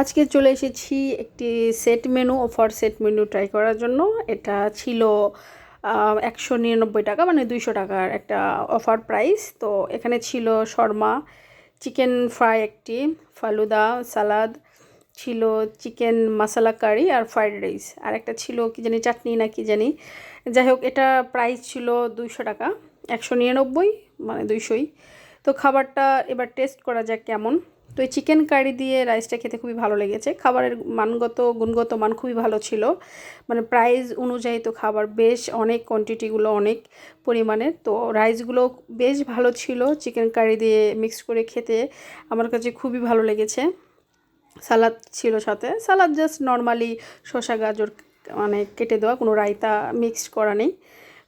আজকে চলে এসেছি একটি set menu offer set menu try করার জন্য। এটা ছিল একশো নিরানব্বই টাকা মানে দুইশো টাকার একটা অফার প্রাইস তো এখানে ছিল শর্মা চিকেন ফ্রাই একটি, ফালুদা সালাদ ছিল চিকেন মশলা কারি আর ফ্রাইড রাইস আর একটা ছিল কি জানি, চাটনি না কি জানি। যাই হোক, এটা প্রাইস ছিল দুইশো টাকা, একশো নিরানব্বই মানে দুইশোই। তো খাবারটা এবার টেস্ট করা যাক কেমন। তো এই চিকেন কারি দিয়ে রাইসটা খেতে খুবই ভালো লেগেছে। খাবারের মানগত, গুণগত মান খুবই ভালো ছিল। মানে প্রাইস অনুযায়ী তো খাবার বেশ অনেক কোয়ান্টিটিগুলো অনেক পরিমাণের তো রাইসগুলো বেশ ভালো ছিল চিকেন কারি দিয়ে মিক্স করে খেতে। আমার কাছে খুবই ভালো লেগেছে। সালাদ ছিল সাথে। সালাদ জাস্ট নর্মালি শসা, গাজর মানে কেটে দেওয়া, কোনো রায়তা মিক্সড করা নেই।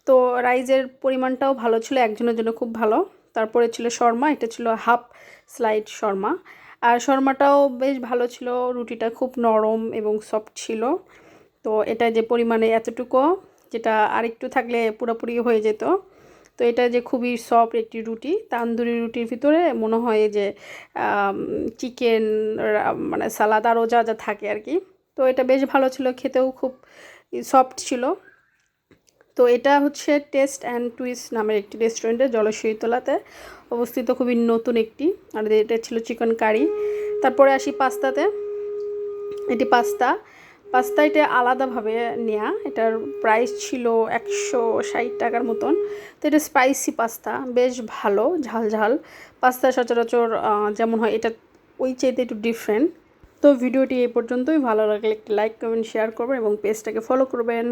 তো রাইসের পরিমাণটাও ভালো ছিল, একজনের জন্য খুব ভালো। তারপরে ছিল শর্মা, এটা ছিল হাফ স্লাইড শর্মা। আর শর্মাটাও বেশ ভালো ছিল, রুটিটা খুব নরম এবং সফট ছিল। তো এটা যে পরিমাণে এতটুকু, যেটা আরেকটু থাকলে পুরোপুরি হয়ে যেত। তো এটা যে খুবই সফট একটি রুটি, তান্দুরি রুটির ভিতরে মনে হয় যে চিকেন মানে সালাদ আরও যা যা থাকে আর কি। তো এটা বেশ ভালো ছিল, খেতেও খুব সফট ছিল। তো এটা হচ্ছে টেস্ট অ্যান্ড টুইস্ট নামের একটি রেস্টুরেন্টে জলশীতলাতে অবস্থিত, খুবই নতুন একটি। আর এটা ছিল চিকেন কারি তারপরে আসি পাস্তাতে। এটি পাস্তা। পাস্তা এটা আলাদাভাবে নেওয়া এটার প্রাইস ছিল একশো ষাট টাকার মতন। তো এটা স্পাইসি পাস্তা। বেশ ভালো, ঝাল ঝাল। পাস্তা সচরাচর যেমন হয়, এটা ওই চাইতে একটু ডিফারেন্ট তো ভিডিওটি এই পর্যন্তই। ভালো লাগলে একটি লাইক কমেন্ট শেয়ার করবেন এবং পেজটাকে ফলো করবেন।